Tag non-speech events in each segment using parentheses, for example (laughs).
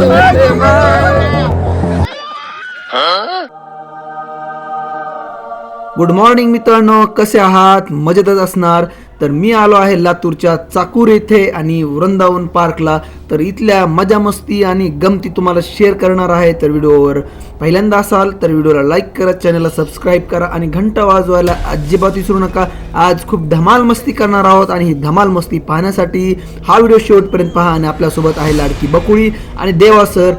Happy birthday. Good morning मित्रांनो. कसे आहात? मजेतच असणार. तर मी आलो आहे लातूरच्या चाकूर येथे आणि वृंदावन पार्कला. तर इथल्या मजा मस्ती आणि गमती तुम्हाला शेअर करणार आहे. तर व्हिडिओवर पहिल्यांदा असाल तर व्हिडिओला लाईक करा चॅनलला सबस्क्राईब करा आणि घंटा वाजवायला अजिबात विसरू नका. आज खूप धमाल मस्ती करणार आहोत आणि ही धमाल मस्ती पाहण्यासाठी हा व्हिडिओ शेवटपर्यंत पहा आणि आपल्यासोबत आहे लाडकी बकुळी आणि देवा सर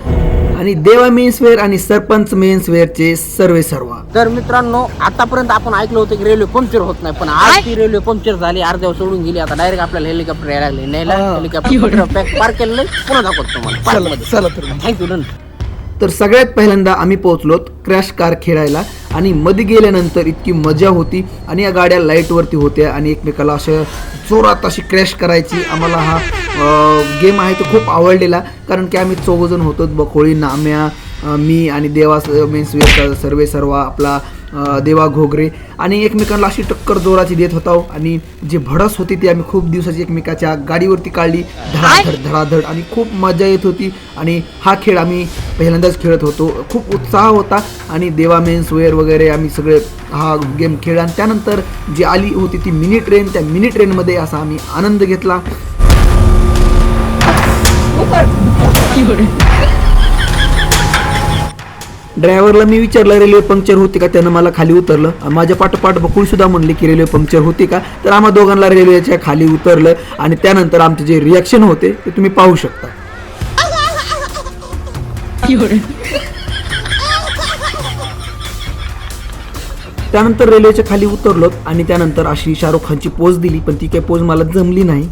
आणि देवा मेन्सवेअर आणि सरपंच मेन्सवेअरचे सर्वे सर्वा. तर मित्रांनो आतापर्यंत आपण ऐकलं होतं की रेल्वे पंक्चर होत नाही पण आज ती रेल्वे पंक्चर झाली अर्ध्यावर सोडून गेली आता डायरेक्ट आपल्याला हेलिकॉप्टर यायला लागले. न्यायला हेलिकॉप्टर पार्क केलेलं पुन्हा दाखवतो तुम्हाला चला पार्कमध्ये चला तर थँक्यू डन तर सगळ्यात पहिल्यांदा आम्ही पोहोचलोत क्रॅश कार खेळायला. आणि मध्ये गेल्यानंतर इतकी मजा होती आणि या गाड्या लाईटवरती होत्या आणि एकमेकाला असं जोरात अशी क्रॅश करायची आम्हाला हा गेम आहे तो खूप आवडलेला. कारण की आम्ही चौघजण होतो बखोळी नाम्या मी आणि देवा मीन्स सर्वे सर्व आपला देवा घोगरे. आणि एकमेकांना अशी टक्कर जोराची देत होता आणि जी भडस होती ती आम्ही खूप दिवसाची एकमेकाच्या गाडीवरती काढली. धडाधड धडाधड. आणि खूप मजा येत होती. आणि हा खेळ आम्ही पहिल्यांदाच खेळत होतो. खूप उत्साह होता. आणि देवा मेन्स वेअर वगैरे आम्ही सगळे हा गेम खेळला. आणि त्यानंतर जी आली होती ती मिनी ट्रेन. त्या मिनी ट्रेनमध्ये असा आम्ही आनंद घेतला. (laughs) ड्रायव्हरला मी विचारलं रेल्वे पंक्चर होती का? त्यानं मला खाली उतरलं. माझ्या पाठोपाठ बकुळ सुद्धा म्हणले की रेल्वे पंक्चर होती का? तर आम्हा दोघांना रेल्वेच्या खाली उतरलं आणि त्यानंतर आमचे जे रिॲक्शन होते ते तुम्ही पाहू शकता. त्यानंतर रेल्वेच्या खाली उतरलो आणि त्यानंतर अशी शाहरुख खानची पोज दिली पण ती काही पोज मला जमली नाही.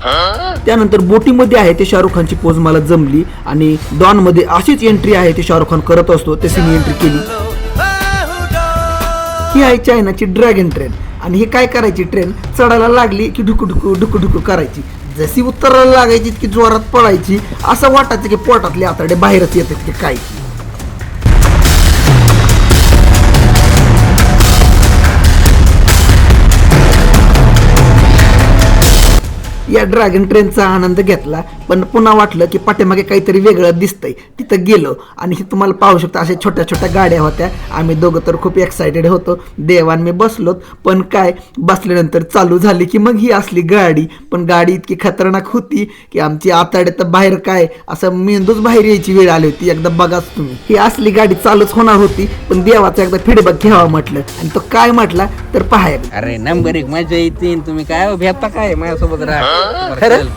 त्यानंतर बोटीमध्ये आहे ते शाहरुख खानची पोज मला जमली आणि डॉनमध्ये अशीच एंट्री आहे ते शाहरुख खान करत असतो तशी मी एंट्री केली. ही आहे चायनाची ड्रॅगन ट्रेन आणि हे काय करायची ट्रेन चढायला लागली की ढुकू ढुकू ढुकू ढुकू करायची. जशी उतरायला लागायची की जोरात पडायची असं वाटायचं की पोटातले आतडे बाहेरच येतात की काय. या ड्रॅगन ट्रेनचा आनंद घेतला. पण पुन्हा वाटलं की पाठीमागे काहीतरी वेगळं दिसतंय. तिथं गेलो आणि हे तुम्हाला पाहू शकता अशा छोट्या छोट्या गाड्या होत्या. आम्ही दोघं तर खूप एक्सायटेड होतो. देवान मी बसलो पण काय बसल्यानंतर चालू झाली की मग ही असली गाडी. पण गाडी इतकी खतरनाक होती की आमची आताडे तर बाहेर काय असं मेंदूच बाहेर यायची वेळ आली होती. एकदा बघाच तुम्ही. ही असली गाडी चालूच होणार होती. पण देवाचा एकदा फीडबॅक घ्यावा म्हटलं. आणि तो काय म्हटला तर पाहायला. अरे नंबर एक मजा येते. तुम्ही काय हो, भेटता काय? माझ्यासोबत राहा. खरं?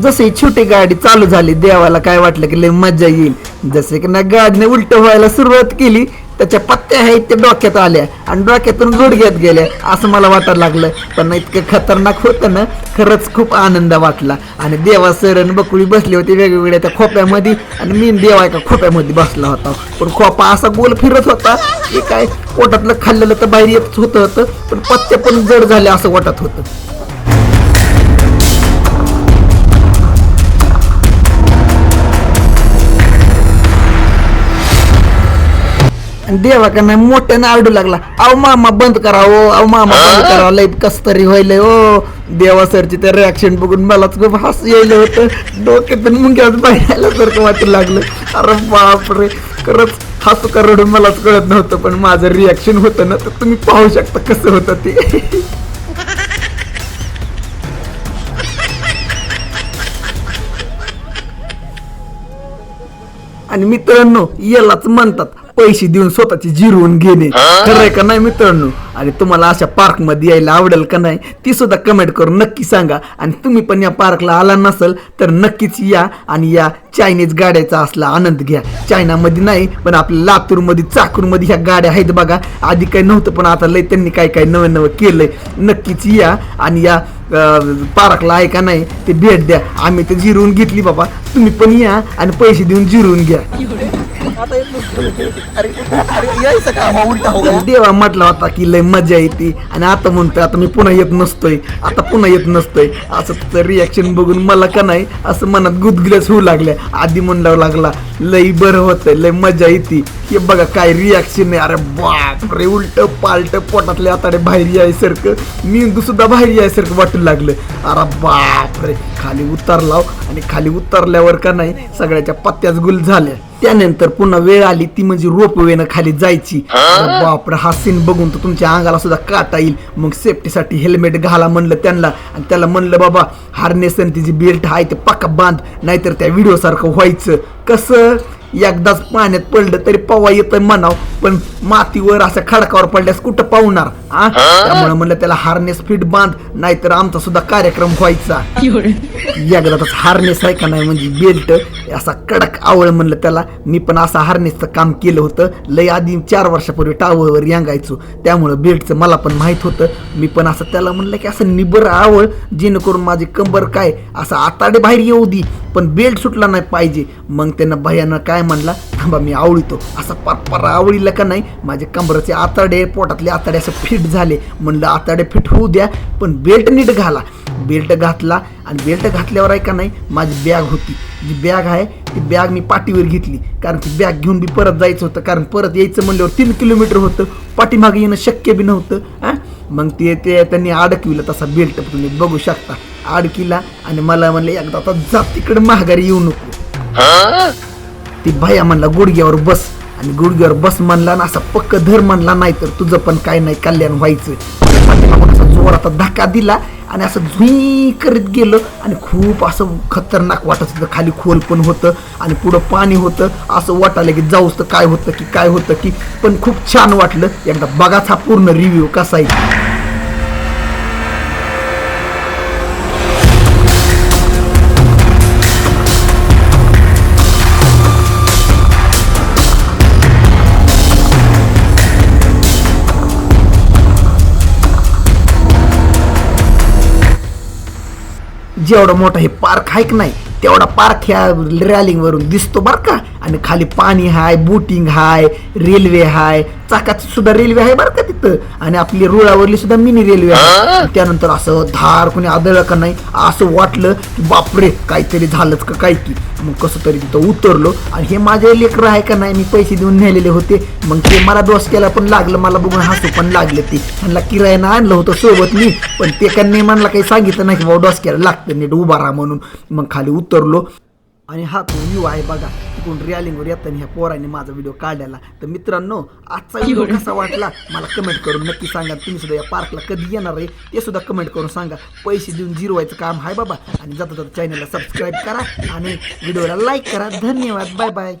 जसे छोटी गाडी चालू झाली देवाला काय वाटलं की लय मजा येईल. जसे की ना गाडीने उलट व्हायला सुरुवात केली त्याच्या पत्त्या आहेत ते डोक्यात आल्या आणि डोक्यातून गुडघ्यात गेल्या असं मला वाटायला लागलं. पण इतकं खतरनाक होतं ना खरंच खूप आनंद वाटला. आणि देवा सर आणि बकुळी बसली होती वेगवेगळ्या त्या खोप्यामध्ये आणि मी देवा एका खोप्यामध्ये बसला होता. पण खोपा असा गोल फिरत होता की काय पोटातलं खाल्लेलं तर बाहेर येत होतं होतं. पण पत्ते पण जड झाले असं वाटत होतं. आणि देवाकडनं मोठ्यानं आरडू लागला. अहो मामा बंद करा ओ अहो मामा बंद करा लय कस तरी व्हायलंय ओ देवा सरची त्या रिॲक्शन बघून मलाच खूप हस यायलं होतं. डोक्यातून मुंग्यात बाहेर आल्यासारखं वाटू लागलं. अरे बापरे. खरंच हसू का रडून मलाच कळत नव्हतं पण माझं रिॲक्शन होतं ना तर तुम्ही पाहू शकता कसं होतं ते. आणि मित्रांनो यालाच म्हणतात पैसे देऊन स्वतःची जिरवून घेणे. खरंय का नाही मित्रांनो? आणि तुम्हाला अशा पार्कमध्ये यायला आवडेल का नाही ती सुद्धा कमेंट करून नक्की सांगा. आणि तुम्ही पण या पार्कला आला नसल तर नक्कीच या आणि या चायनीज गाड्याचा असला आनंद घ्या. चायनामध्ये नाही पण आपल्या लातूरमध्ये चाकूरमध्ये ह्या गाड्या आहेत बघा. आधी काही नव्हतं पण आता लय त्यांनी काय काय नवं नवं केलंय. नक्कीच या आणि या पार्कला आहे का नाही ते भेट द्या. आम्ही ते जिरवून घेतली बाबा. तुम्ही पण या आणि पैसे देऊन जिरवून घ्या. देवा म्हटला होता की लय मजा येते. आणि आता म्हणतोय आता मी पुन्हा येत नसतोय. आता पुन्हा येत नसतोय. असं तर रिॲक्शन बघून मला का नाही असं मनात गुदगुल्याच होऊ लागल्या. आधी म्हणलं लागला लय बरं होतंय लय मजा येते. हे बघा काय रिॲक्शन आहे. अरे बाप रे उलट पालट पोटातले आता बाहेर यायसारखं. मेंदू सुद्धा बाहेर यायसारखं वाटू लागलं. अरे बाप रे. खाली उतरलाव आणि खाली उतरल्यावर का नाही सगळ्याच्या पत्त्याच गुल झाल्या. त्यानंतर पुन्हा वेळ आली ती म्हणजे रोपवेनं खाली जायची. अरे बापरे हा सीन बघून तर तुमच्या अंगाला सुद्धा काटा येईल. मग सेफ्टीसाठी हेल्मेट घाला म्हणलं त्यांना. आणि त्याला म्हणलं बाबा हार्नेस आणि तिची बेल्ट आहे ते पक्का बांध नाहीतर त्या व्हिडिओ सारखं व्हायचं. कसं? एकदाच पाण्यात पडलं तरी पवा येतं म्हणाव. पण मातीवर अशा खडकावर पडल्यास कुठं पावणार आ? त्यामुळे म्हणलं त्याला हार्नेस फिट बांध नाहीतर आमचा सुद्धा कार्यक्रम व्हायचा. एकदाच हार्नेस आहे का नाही म्हणजे बेल्ट असा कडक आवळ म्हणलं त्याला. मी पण असं हार्नेसचं काम केलं होतं. लय आधी चार वर्षापूर्वी टावरवर यांगायचो. त्यामुळं बेल्टचं मला पण माहीत होतं. मी पण असं त्याला म्हणलं की असं निबर आवळ जेणेकरून माझी कंबर काय असं आताडे बाहेर येऊ दी. पण बेल्ट सुटला नाही पाहिजे. मग त्यानं भयानं काय काय म्हणला? थांबा मी आवळीतो. असा पार आवळीला का नाही? माझे कंबराचे आतडे पोटातले आतडे असं फिट झाले. म्हणलं आतडे फिट होऊ द्या पण बेल्ट नीट घाला. बेल्ट घातला आणि बेल्ट घातल्यावर आहे का नाही माझी बॅग होती. जी बॅग आहे ती बॅग मी पाठीवर घेतली. कारण ती बॅग घेऊन बी परत जायचं होतं. कारण परत यायचं म्हणल्यावर तीन किलोमीटर होतं. पाठीमागे येणं शक्य बी नव्हतं मग ते ते त्यांनी अडकविलं तसा बेल्ट. तुम्ही बघू शकता. अडकिला आणि मला म्हणलं एकदा आता जा तिकडे महागारी येऊ नको. ती भया म्हणला गुडघ्यावर बस. आणि गुडघ्यावर बस म्हणला ना असा पक्क धर म्हणला नाही तर तुझं पण काय नाही कल्याण व्हायचं. असा जोराचा धक्का दिला आणि असं झुई करीत गेलं आणि खूप असं खतरनाक वाटत होतं. खाली खोल पण होतं आणि पुढं पाणी होतं. असं वाटायला की जाऊस तर काय होतं की काय होतं की पण खूप छान वाटलं. एकदा बघाच हा पूर्ण रिव्ह्यू कसा आहे. जेवढा मोठा हे पार्क आहे की नाही तेवढा पार्क ह्या रॅलिंगवरून दिसतो बरं का. आणि खाली पाणी हाय बोटिंग हाय रेल्वे हाय चाकाची सुद्धा रेल्वे आहे बरं का तिथं. आणि आपली रुळावरली सुद्धा मिनी रेल्वे आहे त्यानंतर असं धार कोणी आदळलं का नाही असं वाटलं की बापरे काहीतरी झालंच का काय की. मग कसं तरी तिथं उतरलो आणि हे माझे लेकरं आहे का नाही मी पैसे देऊन नेलेले होते. मग ते मला डोस केला पण लागलं मला बघून हसू पण लागले ते. म्हणला किरायानं आणलं होतं सोबत मी पण ते त्यांनी म्हणला काही सांगितलं नाही की बाबा डोस केला लागतं नीट उभा राहा म्हणून. मग खाली उतरलो. आणि हा तो व्ह्यू आहे बघा. तिकडून रिअलिंगवर येताना ह्या पोराने माझा व्हिडिओ काढलेला. तर मित्रांनो आजचा व्हिडिओ कसा वाटला? मला कमेंट करून नक्की सांगा. तुम्ही सुद्धा या पार्कला कधी येणार आहे ते सुद्धा कमेंट करून सांगा. पैसे देऊन जिरवायचं काम आहे बाबा. आणि जाता जाता चॅनलला सबस्क्राईब करा आणि व्हिडिओला लाईक करा. धन्यवाद. Bye bye